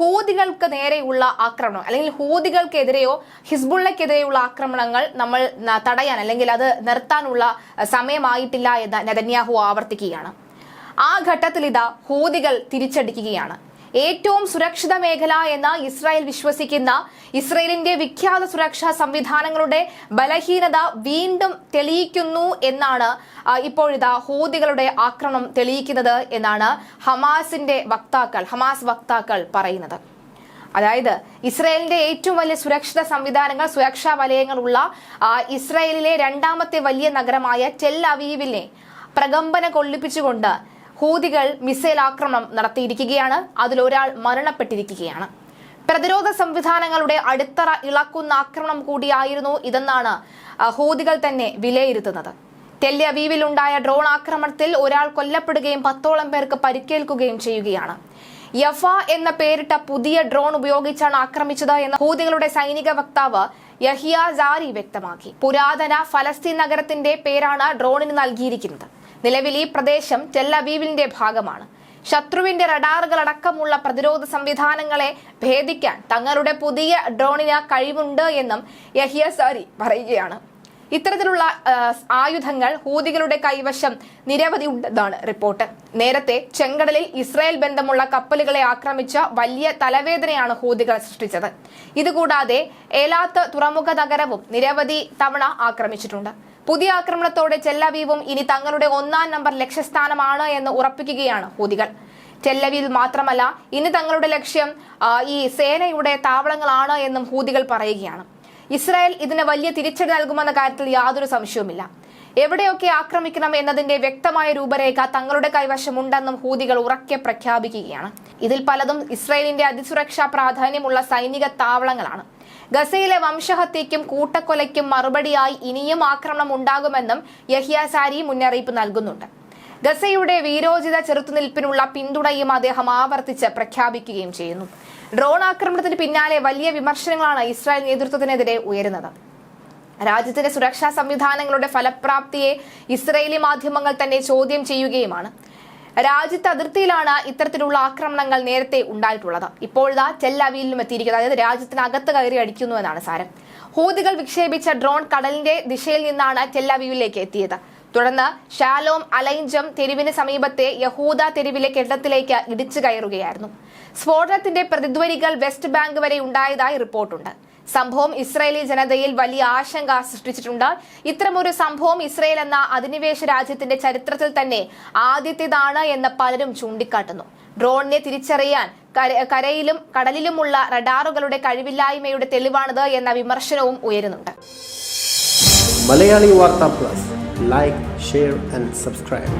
ഹൂതികൾക്ക് നേരെയുള്ള ആക്രമണം അല്ലെങ്കിൽ ഹൂതികൾക്കെതിരെയോ ഹിസ്ബുള്ളക്കെതിരെയുള്ള ആക്രമണങ്ങൾ നമ്മൾ തടയാൻ അല്ലെങ്കിൽ അത് നിർത്താനുള്ള സമയമായിട്ടില്ല എന്ന് നെതന്യാഹു ആവർത്തിക്കുകയാണ്. ആ ഘട്ടത്തിൽ ഇതാ ഹൂതികൾ തിരിച്ചടിക്കുകയാണ്. ഏറ്റവും സുരക്ഷിത മേഖല എന്ന് ഇസ്രായേൽ വിശ്വസിക്കുന്ന ഇസ്രയേലിന്റെ വിഖ്യാത സുരക്ഷാ സംവിധാനങ്ങളുടെ ബലഹീനത വീണ്ടും തെളിയിക്കുന്നു എന്നാണ് ഇപ്പോഴിതാ ഹൂതികളുടെ ആക്രമണം തെളിയിക്കുന്നത് എന്നാണ് ഹമാസിന്റെ വക്താക്കൾ ഹമാസ് വക്താക്കൾ പറയുന്നത്. അതായത് ഇസ്രയേലിന്റെ ഏറ്റവും വലിയ സുരക്ഷിത സംവിധാനങ്ങൾ സുരക്ഷാ വലയങ്ങളുള്ള ഇസ്രായേലിലെ രണ്ടാമത്തെ വലിയ നഗരമായ ടെൽ അവീവിനെ പ്രകമ്പന കൊള്ളിപ്പിച്ചുകൊണ്ട് ഹൂതികൾ മിസൈൽ ആക്രമണം നടത്തിയിരിക്കുകയാണ്. അതിലൊരാൾ മരണപ്പെട്ടിരിക്കുകയാണ്. പ്രതിരോധ സംവിധാനങ്ങളുടെ അടിത്തറ ഇളക്കുന്ന ആക്രമണം കൂടിയായിരുന്നു ഇതെന്നാണ് ഹൂതികൾ തന്നെ വിലയിരുത്തുന്നത്. ടെൽ ഉണ്ടായ ഡ്രോൺ ആക്രമണത്തിൽ ഒരാൾ കൊല്ലപ്പെടുകയും പത്തോളം പേർക്ക് പരിക്കേൽക്കുകയും ചെയ്യുകയാണ്. യഫ എന്ന പേരിട്ട പുതിയ ഡ്രോൺ ഉപയോഗിച്ചാണ് ആക്രമിച്ചത് എന്ന ഹൂതികളുടെ സൈനിക വക്താവ് യഹിയ ജാരി വ്യക്തമാക്കി. പുരാതന ഫലസ്തീൻ നഗരത്തിന്റെ പേരാണ് ഡ്രോണിന് നൽകിയിരിക്കുന്നത്. നിലവിൽ ഈ പ്രദേശം ടെൽ അവീവിന്റെ ഭാഗമാണ്. ശത്രുവിന്റെ റഡാറുകൾ അടക്കമുള്ള പ്രതിരോധ സംവിധാനങ്ങളെ ഭേദിക്കാൻ തങ്ങളുടെ പുതിയ ഡ്രോണിന് കഴിവുണ്ട് എന്നും യഹിയ സാരി പറയുകയാണ്. ഇത്തരത്തിലുള്ള ആയുധങ്ങൾ ഹൂതികളുടെ കൈവശം നിരവധി ഉണ്ടെന്നാണ് റിപ്പോർട്ട്. നേരത്തെ ചെങ്കടലിൽ ഇസ്രായേൽ ബന്ധമുള്ള കപ്പലുകളെ ആക്രമിച്ച വലിയ തലവേദനയാണ് ഹൂതികൾ സൃഷ്ടിച്ചത്. ഇതുകൂടാതെ ഏലാത്ത് തുറമുഖ നഗരവും നിരവധി തവണ ആക്രമിച്ചിട്ടുണ്ട്. പുതിയ ആക്രമണത്തോടെ ചെല്ലവീവും ഇനി തങ്ങളുടെ ഒന്നാം നമ്പർ ലക്ഷ്യസ്ഥാനമാണ് എന്ന് ഉറപ്പിക്കുകയാണ് ഹൂതികൾ. ചെല്ലവീൽ മാത്രമല്ല ഇനി തങ്ങളുടെ ലക്ഷ്യം ഈ സേനയുടെ താവളങ്ങളാണ് എന്നും ഹൂതികൾ പറയുകയാണ്. ഇസ്രായേൽ ഇതിന് വലിയ തിരിച്ചടി നൽകുമെന്ന കാര്യത്തിൽ യാതൊരു സംശയവുമില്ല. എവിടെയൊക്കെ ആക്രമിക്കണം എന്നതിന്റെ വ്യക്തമായ രൂപരേഖ തങ്ങളുടെ കൈവശമുണ്ടെന്നും ഹൂതികൾ ഉറക്കെ പ്രഖ്യാപിക്കുകയാണ്. ഇതിൽ പലതും ഇസ്രായേലിന്റെ അതിസുരക്ഷാ പ്രാധാന്യമുള്ള സൈനിക താവളങ്ങളാണ്. ഗസയിലെ വംശഹത്യയ്ക്കും കൂട്ടക്കൊലയ്ക്കും മറുപടിയായി ഇനിയും ആക്രമണം ഉണ്ടാകുമെന്നും യഹിയ സാരി മുന്നറിയിപ്പ് നൽകുന്നുണ്ട്. ഗസയുടെ വീരോചിത ചെറുത്തുനിൽപ്പിനുള്ള പിന്തുണയും അദ്ദേഹം ആവർത്തിച്ച് പ്രഖ്യാപിക്കുകയും ചെയ്യുന്നു. ഡ്രോൺ ആക്രമണത്തിന് പിന്നാലെ വലിയ വിമർശനങ്ങളാണ് ഇസ്രായേൽ നേതൃത്വത്തിനെതിരെ ഉയരുന്നത്. രാജ്യത്തിന്റെ സുരക്ഷാ സംവിധാനങ്ങളുടെ ഫലപ്രാപ്തിയെ ഇസ്രയേലി മാധ്യമങ്ങൾ തന്നെ ചോദ്യം ചെയ്യുകയുമാണ്. രാജ്യത്തെ അതിർത്തിയിലാണ് ഇത്തരത്തിലുള്ള ആക്രമണങ്ങൾ നേരത്തെ ഉണ്ടായിട്ടുള്ളത്. ഇപ്പോഴതാ ടെല്ലവിയിലും എത്തിയിരിക്കുന്നത്. അതായത് രാജ്യത്തിനകത്ത് കയറി അടിക്കുന്നു എന്നാണ് സാരം. ഹൂതികൾ വിക്ഷേപിച്ച ഡ്രോൺ കടലിന്റെ ദിശയിൽ നിന്നാണ് ടെല്ലവിയിലേക്ക് എത്തിയത്. തുടർന്ന് ഷാലോം അലൈഞ്ചം തെരുവിന് സമീപത്തെ യഹൂദ തെരുവിലെ കെട്ടിടത്തിലേക്ക് ഇടിച്ചു കയറുകയായിരുന്നു. സ്ഫോടനത്തിന്റെ പ്രതിധ്വനികൾ വെസ്റ്റ് ബാങ്ക് വരെ ഉണ്ടായതായി റിപ്പോർട്ടുണ്ട്. സംഭവം ഇസ്രായേലി ജനതയിൽ വലിയ ആശങ്ക സൃഷ്ടിച്ചിട്ടുണ്ട്. ഇത്തരമൊരു സംഭവം ഇസ്രായേൽ എന്ന അധിനിവേശ രാജ്യത്തിന്റെ ചരിത്രത്തിൽ തന്നെ ആദ്യത്തേതാണ് എന്ന് പലരും ചൂണ്ടിക്കാട്ടുന്നു. ഡ്രോണിനെ തിരിച്ചറിയാൻ കരയിലും കടലിലുമുള്ള റഡാറുകളുടെ കഴിവില്ലായ്മയുടെ തെളിവാണിത് എന്ന വിമർശനവും ഉയരുന്നുണ്ട്. Malayali Vartha plus. Like share and subscribe